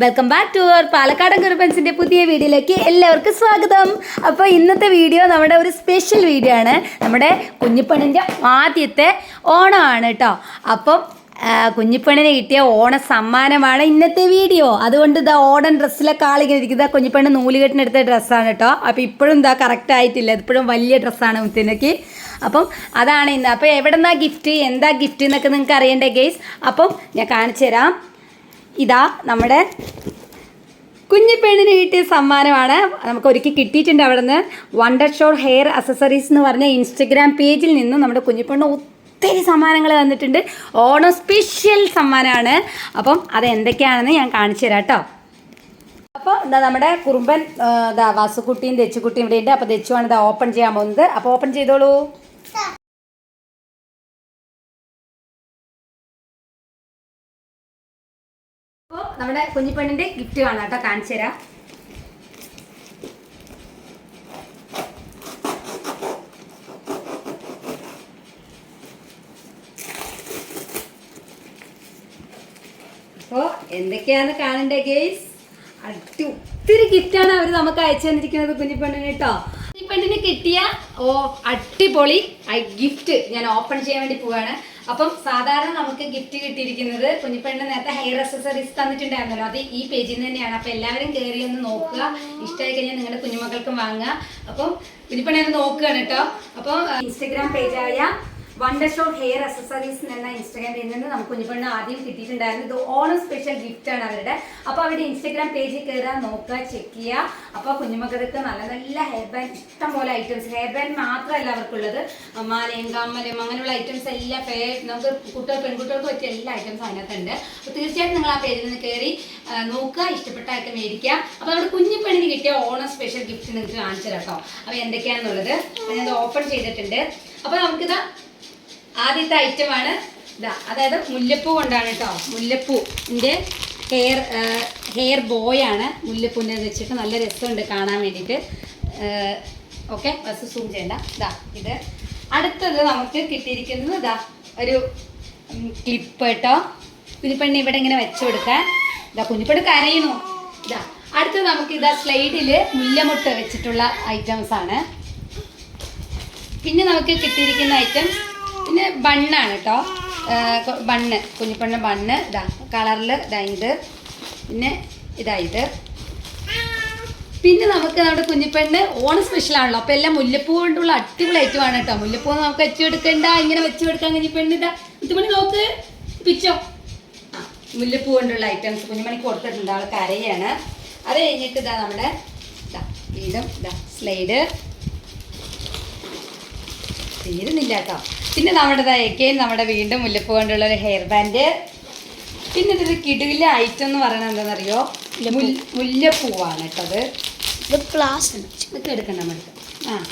Welcome back to our പാലക്കാടൻ കുറുപ്പൻസിന്റെ പുതിയ വീഡിയോയിലേക്ക് എല്ലാവർക്കും സ്വാഗതം. അപ്പോൾ ഇന്നത്തെ വീഡിയോ നമ്മുടെ ഒരു സ്പെഷ്യൽ വീഡിയോ ആണ്. നമ്മുടെ കുഞ്ഞിപ്പണിന്റെ ആദ്യത്തെ ഓണമാണ് കേട്ടോ. അപ്പം കുഞ്ഞിപ്പണിന് കിട്ടിയ ഓണ സമ്മാനമാണ് ഇന്നത്തെ വീഡിയോ. അതുകൊണ്ട് ഇതാ ഓണൻ ഡ്രസ്സിലൊക്കെ ആളിങ്ങനെ ഇരിക്കുന്നത് കുഞ്ഞിപ്പെണ്ണ് നൂലുകെട്ടിനെടുത്ത ഡ്രസ്സാണ് കേട്ടോ. അപ്പോൾ ഇപ്പോഴും ഇതാ കറക്റ്റ് ആയിട്ടില്ല. ഇപ്പോഴും വലിയ ഡ്രസ്സാണ് മുത്തിനക്ക്. അപ്പം അതാണ് ഇന്ന്. അപ്പോൾ എവിടെന്നാ ഗിഫ്റ്റ് എന്താ ഗിഫ്റ്റ് എന്നൊക്കെ നിങ്ങൾക്ക് അറിയണ്ടേ ഗെയ്സ് അപ്പം ഞാൻ കാണിച്ചു തരാം ഇതാ നമ്മുടെ കുഞ്ഞിപ്പെണ്ണിന് കിട്ടിയ സമ്മാനമാണ്. നമുക്ക് ഒരുക്കി കിട്ടിയിട്ടുണ്ട് അവിടെ നിന്ന് വണ്ടർ ഷോർ ഹെയർ അസസറീസ് എന്ന് പറഞ്ഞ ഇൻസ്റ്റഗ്രാം പേജിൽ നിന്ന് നമ്മുടെ കുഞ്ഞിപ്പെണ്ണ് ഒത്തിരി സമ്മാനങ്ങൾ തന്നിട്ടുണ്ട്. ഓണം സ്പെഷ്യൽ സമ്മാനമാണ്. അപ്പം അത് എന്തൊക്കെയാണെന്ന് ഞാൻ കാണിച്ചു തരാം കേട്ടോ. അപ്പോൾ എന്താ നമ്മുടെ കുറുമ്പൻ ഇതാ വാസുക്കുട്ടിയും ദച്ചുക്കുട്ടിയും ഇവിടെ ഉണ്ട്. അപ്പോൾ ദച്ചുവാണ് ഇത് ഓപ്പൺ ചെയ്യാൻ പോകുന്നത്. അപ്പോൾ ഓപ്പൺ ചെയ്തോളൂ. നമ്മുടെ കുഞ്ഞിപ്പെണ്ണിന്റെ ഗിഫ്റ്റ് കാണാം കേട്ടോ കാണിച്ചു തരാം. അപ്പോൾ എന്തൊക്കെയാണ് കാണണ്ടേ ഗെയ്സ്? അടി ഒത്തിരി ഗിഫ്റ്റാണ് അവർ നമുക്ക് അയച്ചു തന്നിരിക്കുന്നത് കുഞ്ഞിപ്പെണ്ണിന് കേട്ടോ. കുഞ്ഞിപ്പെണ്ണിന് കിട്ടിയ ഓ അടിപൊളി ഗിഫ്റ്റ് ഞാൻ ഓപ്പൺ ചെയ്യാൻ വേണ്ടി പോവാണ്. അപ്പം സാധാരണ നമുക്ക് ഗിഫ്റ്റ് കിട്ടിയിരിക്കുന്നത് കുഞ്ഞിപ്പെണ്ണ് നേരത്തെ ഹെയർ അക്സസറീസ് തന്നിട്ടുണ്ടായിരുന്നല്ലോ. അത് ഈ പേജിൽ നിന്ന് തന്നെയാണ്. അപ്പം എല്ലാവരും കയറി ഒന്ന് നോക്കുക. ഇഷ്ടമായി കഴിഞ്ഞാൽ നിങ്ങളുടെ കുഞ്ഞുമക്കൾക്കും വാങ്ങുക. അപ്പം കുഞ്ഞിപ്പെണ്ണ നോക്കുകയാണ് കേട്ടോ. അപ്പം ഇൻസ്റ്റഗ്രാം പേജായ വണ്ടർ ഷോ ഹെയർ അക്സസറീസ് എന്ന ഇൻസ്റ്റാഗ്രാമിൽ നിന്ന് നമുക്ക് കുഞ്ഞിപ്പെണ്ണ് ആദ്യം കിട്ടിയിട്ടുണ്ടായിരുന്നു. ഇത് ഓണം സ്പെഷ്യൽ ഗിഫ്റ്റ് ആണ് അവരുടെ. അപ്പോൾ അവരുടെ ഇൻസ്റ്റാഗ്രാം പേജിൽ കയറാൻ നോക്കുക ചെക്ക് ചെയ്യുക. അപ്പോൾ കുഞ്ഞുമക്കൾക്ക് നല്ല നല്ല ഹെയർ ബാൻഡ് ഇഷ്ടം പോലെ ഐറ്റംസ് ഹെയർ ബാൻഡ് മാത്രമല്ല അവർക്കുള്ളത്. മാലയും കമ്മലും അങ്ങനെയുള്ള ഐറ്റംസ് എല്ലാം പേ നമുക്ക് കുട്ടികൾ പെൺകുട്ടികൾക്ക് പറ്റിയ എല്ലാ ഐറ്റംസും അതിനകത്തുണ്ട്. അപ്പോൾ തീർച്ചയായിട്ടും നിങ്ങൾ ആ പേജിൽ നിന്ന് കയറി നോക്കുക. ഇഷ്ടപ്പെട്ട ഐറ്റം മേടിക്കുക. അപ്പോൾ നമ്മുടെ കുഞ്ഞിപ്പെണ്ണിന് കിട്ടിയ ഓണം സ്പെഷ്യൽ ഗിഫ്റ്റ് നിങ്ങൾക്ക് കാണിച്ചു കേട്ടോ. അപ്പോൾ എന്തൊക്കെയാണെന്നുള്ളത് ഞാനത് ഓപ്പൺ ചെയ്തിട്ടുണ്ട്. അപ്പോൾ നമുക്കിത് ആദ്യത്തെ ഐറ്റമാണ് ഇതാ അതായത് മുല്ലപ്പൂ കൊണ്ടാണ് കേട്ടോ. മുല്ലപ്പൂവിന്റെ ഹെയർ ഹെയർ ബോയാണ് മുല്ലപ്പൂവിന്റെ വെച്ചിട്ട് നല്ല രസമുണ്ട് കാണാൻ വേണ്ടിയിട്ട്. ഓക്കെ ബസ് സൂം ചെയ്യണ്ട. ഇതാ ഇത് അടുത്തത് നമുക്ക് കിട്ടിയിരിക്കുന്നത് ഇതാ ഒരു ക്ലിപ്പ് കേട്ടോ. കുഞ്ഞിപ്പെണ്ണി ഇവിടെ ഇങ്ങനെ വെച്ച് കൊടുക്കാൻ. ഇതാ കുഞ്ഞിപ്പെണ്ണ് കരയുന്നു. ഇതാ അടുത്തത് നമുക്ക് ഇതാ സ്ലൈഡിൽ മുല്ലമുട്ട് വെച്ചിട്ടുള്ള ഐറ്റംസ് ആണ്. പിന്നെ നമുക്ക് കിട്ടിയിരിക്കുന്ന ഐറ്റം പിന്നെ ബണ്ണാണ് കേട്ടോ ബണ്ണ് കുഞ്ഞിപ്പണ്ണ ബണ്ണ് ഇതാ കളറിൽ ഇതാ ഇത്. പിന്നെ ഇതാ ഇത്. പിന്നെ നമുക്ക് നമ്മുടെ കുഞ്ഞിപ്പെണ്ണ് ഓണ സ്പെഷ്യൽ ആണല്ലോ. അപ്പോൾ എല്ലാം മുല്ലപ്പൂ കൊണ്ടുള്ള അടിപൊളി ഐറ്റമാണ് കേട്ടോ മുല്ലപ്പൂ നമുക്ക് വെച്ച് കൊടുക്കണ്ട ഇങ്ങനെ വെച്ച് കൊടുക്കാൻ കുഞ്ഞിപ്പെണ്ണ് ഇതാ. കുഞ്ഞിപ്പണി നോക്ക് പിച്ചോ. മുല്ലപ്പൂ കൊണ്ടുള്ള ഐറ്റംസ് കുഞ്ഞിമണി കൊടുത്തിട്ടുണ്ട്. ആൾ കരയാണ്. അത് കഴിഞ്ഞിട്ട് ഇതാ നമ്മുടെ ഇതാ വീണ്ടും ഇതാ സ്ലൈഡ് തീരുന്നില്ല കേട്ടോ പിന്നെ നമ്മുടെ എക്കെയും നമ്മുടെ വീണ്ടും മുല്ലപ്പൂ കൊണ്ടുള്ള ഒരു ഹെയർ ബാൻഡ് പിന്നെ ഇതൊരു കിടുകിലെ ഐറ്റം എന്ന് പറയുന്നത് എന്താണെന്നറിയോ? മുല്ല- മുല്ലപ്പൂവാണ് കേട്ടോ അത്. ഇത് പ്ലാസ്റ്റിക് ഇതൊക്കെ എടുക്കണ്ട നമുക്ക് ആ.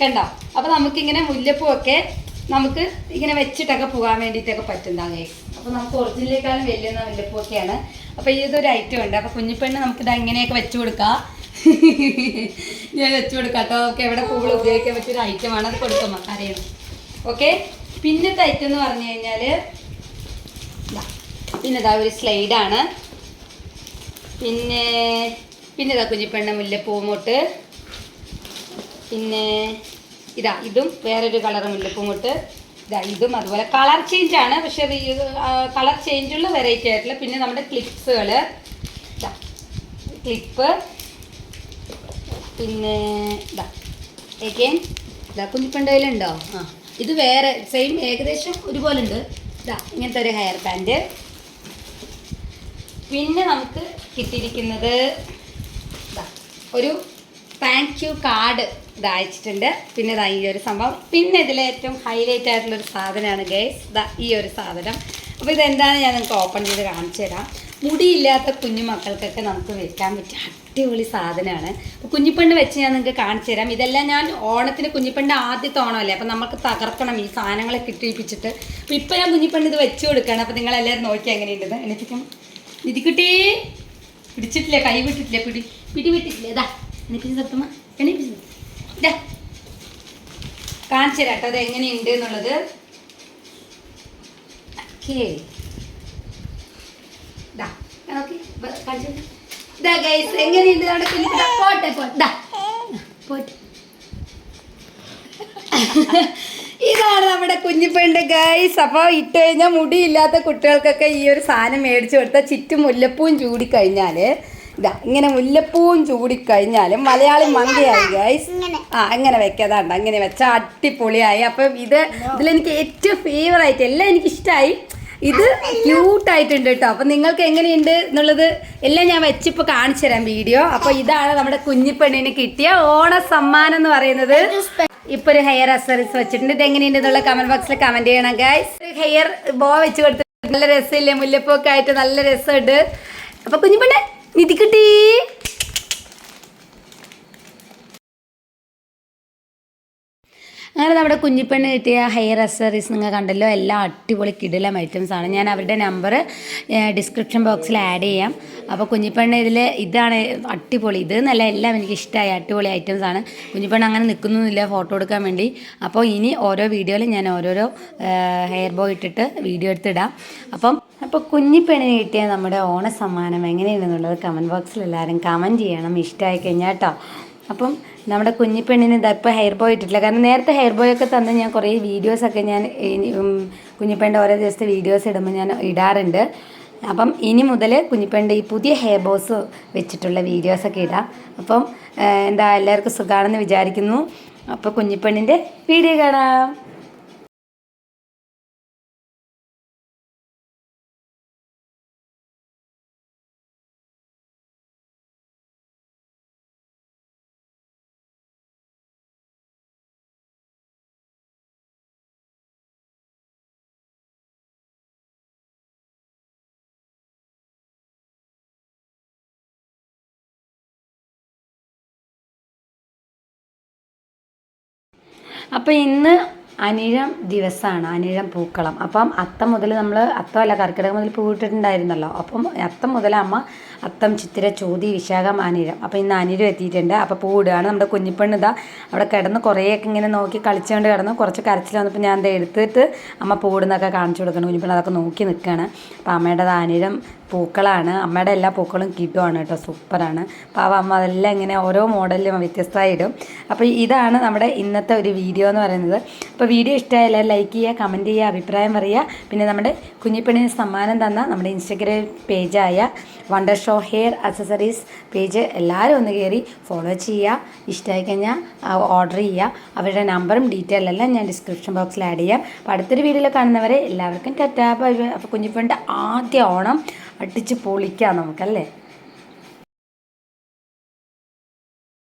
കണ്ടോ? അപ്പോൾ നമുക്കിങ്ങനെ മുല്ലപ്പൂവൊക്കെ നമുക്ക് ഇങ്ങനെ വെച്ചിട്ടൊക്കെ പോകാൻ വേണ്ടിയിട്ടൊക്കെ പറ്റുന്നതാണ്. അപ്പോൾ നമുക്ക് ഒറിജിനലേക്കാളും വലിയ മുല്ലപ്പൂവൊക്കെയാണ്. അപ്പോൾ ഇതൊരു ഐറ്റം ഉണ്ട്. അപ്പോൾ കുഞ്ഞിപ്പെണ്ണ് നമുക്കിത് എങ്ങനെയൊക്കെ വെച്ച് കൊടുക്കാം. ഞാൻ വെച്ച് കൊടുക്കാം. കേട്ടോ നമുക്ക് എവിടെ പൂവ് ഉപയോഗിക്കാൻ പറ്റിയൊരു ഐറ്റമാണ് അത് കൊടുക്കുമ്പോൾ അറിയണം ഓക്കെ പിന്നത്തെ ഐറ്റം എന്ന് പറഞ്ഞു കഴിഞ്ഞാൽ പിന്നെ ഇതാ ഒരു സ്ലൈഡാണ് പിന്നെ പിന്നെ ഇതാ കുഞ്ഞിപ്പെണ്ണ മുല്ലപ്പൂമുട്ട് പിന്നെ ഇതാ ഇതും വേറൊരു കളർ മുല്ലപ്പൂമുട്ട് ഇതാ ഇതും അതുപോലെ കളർ ചേഞ്ച് ആണ്. പക്ഷെ അത് കളർ ചേഞ്ചുള്ള വെറൈറ്റി ആയിട്ടുള്ള പിന്നെ നമ്മുടെ ക്ലിപ്സുകൾ ക്ലിപ്പ് പിന്നെ ഇതാ എഗെയിൻ ഇതാ കുഞ്ഞിപ്പണ്ടയിലുണ്ടോ? ആ ഇത് വേറെ സെയിം ഏകദേശം ഒരുപോലെ ഉണ്ട് ഇതാ ഇങ്ങനത്തെ ഒരു ഹെയർ ബാൻഡ് പിന്നെ നമുക്ക് കിട്ടിയിരിക്കുന്നത് ഒരു താങ്ക് യു കാർഡ് ഇത് അയച്ചിട്ടുണ്ട്. പിന്നെ ഇതാ ഈ ഒരു സംഭവം. പിന്നെ ഇതിലെ ഏറ്റവും ഹൈലൈറ്റ് ആയിട്ടുള്ളൊരു സാധനമാണ് ഗൈസ് ഇതാ ഈ ഒരു സാധനം. അപ്പോൾ ഇതെന്താണ് ഞാൻ നിങ്ങൾക്ക് ഓപ്പൺ ചെയ്ത് കാണിച്ചു തരാം മുടിയില്ലാത്ത കുഞ്ഞു മക്കൾക്കൊക്കെ നമുക്ക് വെക്കാൻ പറ്റിയ അടിപൊളി സാധനമാണ്. അപ്പോൾ കുഞ്ഞിപ്പെണ്ണ് വെച്ച് ഞാൻ നിങ്ങൾക്ക് കാണിച്ചു തരാം. ഇതെല്ലാം ഞാൻ ഓണത്തിന് കുഞ്ഞിപ്പെണ്ണിന്റെ ആദ്യത്തെ ഓണമല്ലേ അപ്പോൾ നമുക്ക് തകർക്കണം ഈ സാധനങ്ങളെ കിട്ടിയിപ്പിച്ചിട്ട് അപ്പോൾ ഇപ്പോൾ ഞാൻ കുഞ്ഞിപ്പെണ്ണ് ഇത് വെച്ച് കൊടുക്കുകയാണ്. അപ്പോൾ നിങ്ങളെല്ലാവരും നോക്കി എങ്ങനെയുണ്ടെന്ന് എനിക്കും കിട്ടി പിടിച്ചിട്ടില്ല? കൈ വിട്ടിട്ടില്ല? പിടി പിടി വിട്ടിട്ടില്ല ഇതാ എനിക്ക് സത്യമ്മ എണീപ്പിച്ചു കാണിച്ചു തരാം കേട്ടോ അത് എങ്ങനെയുണ്ട് എന്നുള്ളത്. ഓക്കേ ദാ നോക്കി ബ- കാണിച്ചു തരൂ. ഇതാ ഗൈസ് എങ്ങനെയുണ്ട് നമ്മുടെ കുഞ്ഞിപ്പിണ്ട പോട്ടെ പോട്ടെ. ദാ. പോട്ടെ. ഇതാണ് നമ്മുടെ കുഞ്ഞിപ്പെണ്ണ് ഗൈസ് അപ്പോൾ ഇട്ട് കഴിഞ്ഞാൽ മുടിയില്ലാത്ത കുട്ടികൾക്കൊക്കെ ഈ ഒരു സാധനം മേടിച്ചു കൊടുത്താൽ ചുറ്റും മുല്ലപ്പൂവും ചൂടിക്കഴിഞ്ഞാൽ ഇതാ ഇങ്ങനെ മുല്ലപ്പൂവും ചൂടിക്കഴിഞ്ഞാൽ മലയാളി മങ്കയായി ഗൈസ് ആ അങ്ങനെ വെക്കാതാണ്ട് അങ്ങനെ വെച്ചാൽ അടിപൊളിയായി. അപ്പം ഇത് ഇതിലെനിക്ക് ഏറ്റവും ഫേവറായിട്ട് എല്ലാം എനിക്ക് ഇഷ്ടമായി ഇത് ക്യൂട്ടായിട്ടുണ്ട് കേട്ടോ അപ്പം നിങ്ങൾക്ക് എങ്ങനെയുണ്ട് എന്നുള്ളത് എല്ലാം ഞാൻ വെച്ചിപ്പോൾ കാണിച്ചു തരാം വീഡിയോ അപ്പോൾ ഇതാണ് നമ്മുടെ കുഞ്ഞിപ്പെണ്ണിന് കിട്ടിയ ഓണ സമ്മാനം എന്ന് പറയുന്നത്. ഇപ്പൊ ഒരു ഹെയർ അക്സറീസ് വെച്ചിട്ടുണ്ട്. ഇത് എങ്ങനെയുണ്ട് എന്നുള്ള കമന്റ് ബോക്സിൽ കമന്റ് ചെയ്യണം ഗൈസ് ഹെയർ ബോ വെച്ച് കൊടുത്തിട്ട് നല്ല രസമില്ലേ? മുല്ലപ്പൊക്കെ ആയിട്ട് നല്ല രസമുണ്ട്. അപ്പൊ കുഞ്ഞിപ്പെണ്ണെ നിധി കിട്ടി. അങ്ങനെ നമ്മുടെ കുഞ്ഞിപ്പെണ്ണ് കിട്ടിയ ഹെയർ അക്സറീസ് നിങ്ങൾ കണ്ടല്ലോ എല്ലാം അടിപൊളി കിടിലം ഐറ്റംസാണ് ഞാൻ അവരുടെ നമ്പർ ഡിസ്ക്രിപ്ഷൻ ബോക്സിൽ ആഡ് ചെയ്യാം. അപ്പോൾ കുഞ്ഞിപ്പെണ്ണ് ഇതിൽ ഇതാണ് അടിപൊളി. ഇത് എന്നല്ല എല്ലാം എനിക്ക് ഇഷ്ടമായി. അടിപൊളി ഐറ്റംസാണ് കുഞ്ഞിപ്പെണ്ണ് അങ്ങനെ നിൽക്കുന്നൊന്നുമില്ല ഫോട്ടോ എടുക്കാൻ വേണ്ടി. അപ്പോൾ ഇനി ഓരോ വീഡിയോയിലും ഞാൻ ഓരോരോ ഹെയർ ബോ ഇട്ടിട്ട് വീഡിയോ എടുത്തിടാം. അപ്പം അപ്പോൾ കുഞ്ഞിപ്പെണ്ണിന് കിട്ടിയ നമ്മുടെ ഓണ സമ്മാനം എങ്ങനെയുണ്ടെന്നുള്ളത് കമന്റ് ബോക്സിൽ എല്ലാവരും കമന്റ് ചെയ്യണം. ഇഷ്ടമായി കഴിഞ്ഞാൽ കേട്ടോ അപ്പം നമ്മുടെ കുഞ്ഞിപ്പെണ്ണിന് ഇതാ ഇപ്പോൾ ഹെയർ ബോയ് ഇട്ടിട്ടില്ല. കാരണം നേരത്തെ ഹെയർ ബോയ് ഒക്കെ തന്ന് ഞാൻ കുറേ വീഡിയോസൊക്കെ ഞാൻ കുഞ്ഞിപ്പെണ്ണിന്റെ ഓരോ ദിവസത്തെ വീഡിയോസ് ഇടുമ്പോൾ ഞാൻ ഇടാറുണ്ട്. അപ്പം ഇനി മുതൽ കുഞ്ഞിപ്പെണ്ണിന്റെ ഈ പുതിയ ഹെയർ ബോസ് വെച്ചിട്ടുള്ള വീഡിയോസൊക്കെ ഇടാം. അപ്പം എന്താ എല്ലാവർക്കും സുഖമാണെന്ന് വിചാരിക്കുന്നു. അപ്പോൾ കുഞ്ഞിപ്പെണ്ണിന്റെ വീഡിയോ കാണാം. അപ്പോൾ ഇന്ന് അനിഴം ദിവസമാണ് അനിഴം പൂക്കളം. അപ്പം അത്തം മുതൽ നമ്മൾ അത്തമല്ല കർക്കിടകം മുതൽ പൂവിട്ടിട്ടുണ്ടായിരുന്നല്ലോ. അപ്പം അത്തം മുതൽ അമ്മ അത്തം ചിത്തിര ചോതി വിശാഖം അനിരം അപ്പോൾ ഇന്ന് അനിരം എത്തിയിട്ടുണ്ട്. അപ്പോൾ പൂവിടുകയാണ് നമ്മുടെ കുഞ്ഞിപ്പെണ്ണ് ഇതാ അവിടെ കിടന്ന് കുറേയൊക്കെ ഇങ്ങനെ നോക്കി കളിച്ചുകൊണ്ട് കിടന്ന് കുറച്ച് കരച്ചിൽ വന്നപ്പോൾ ഞാൻ അത് എടുത്തിട്ട് അമ്മ പൂവിടുന്നൊക്കെ കാണിച്ചു കൊടുക്കണം. കുഞ്ഞിപ്പെണ്ണ് അതൊക്കെ നോക്കി നിൽക്കുകയാണ്. അപ്പോൾ അമ്മയുടെ അനിരം പൂക്കളാണ്. അമ്മയുടെ എല്ലാ പൂക്കളും കിട്ടുവാണ് കേട്ടോ. സൂപ്പറാണ്. പാവ അമ്മ അതെല്ലാം ഇങ്ങനെ ഓരോ മോഡലിലും വ്യത്യസ്തമായി ഇടും. അപ്പോൾ ഇതാണ് നമ്മുടെ ഇന്നത്തെ ഒരു വീഡിയോ എന്ന് പറയുന്നത്. അപ്പോൾ വീഡിയോ ഇഷ്ടമായാൽ ലൈക്ക് ചെയ്യുക കമന്റ് ചെയ്യുക അഭിപ്രായം പറയുക. പിന്നെ നമ്മുടെ കുഞ്ഞിപ്പെണ്ണിന് സമ്മാനം തന്ന നമ്മുടെ Instagram പേജായ wonder show hair accessories page എല്ലാവരും ഒന്ന് കയറി ഫോളോ ചെയ്യുക. ഇഷ്ടമായി കഴിഞ്ഞാൽ ഓർഡർ ചെയ്യുക. അവരുടെ നമ്പറും ഡീറ്റെയിൽ എല്ലാം ഞാൻ ഡിസ്ക്രിപ്ഷൻ ബോക്സിൽ ആഡ് ചെയ്യാം. അപ്പോൾ അടുത്തൊരു വീഡിയോയിൽ കാണുന്നവരെ എല്ലാവർക്കും ടാറ്റാ കുഞ്ഞിപ്പെണ്ണിന്റെ ആദ്യ ഓണം അടിച്ച് പൊളിക്കാം നമുക്കല്ലേ?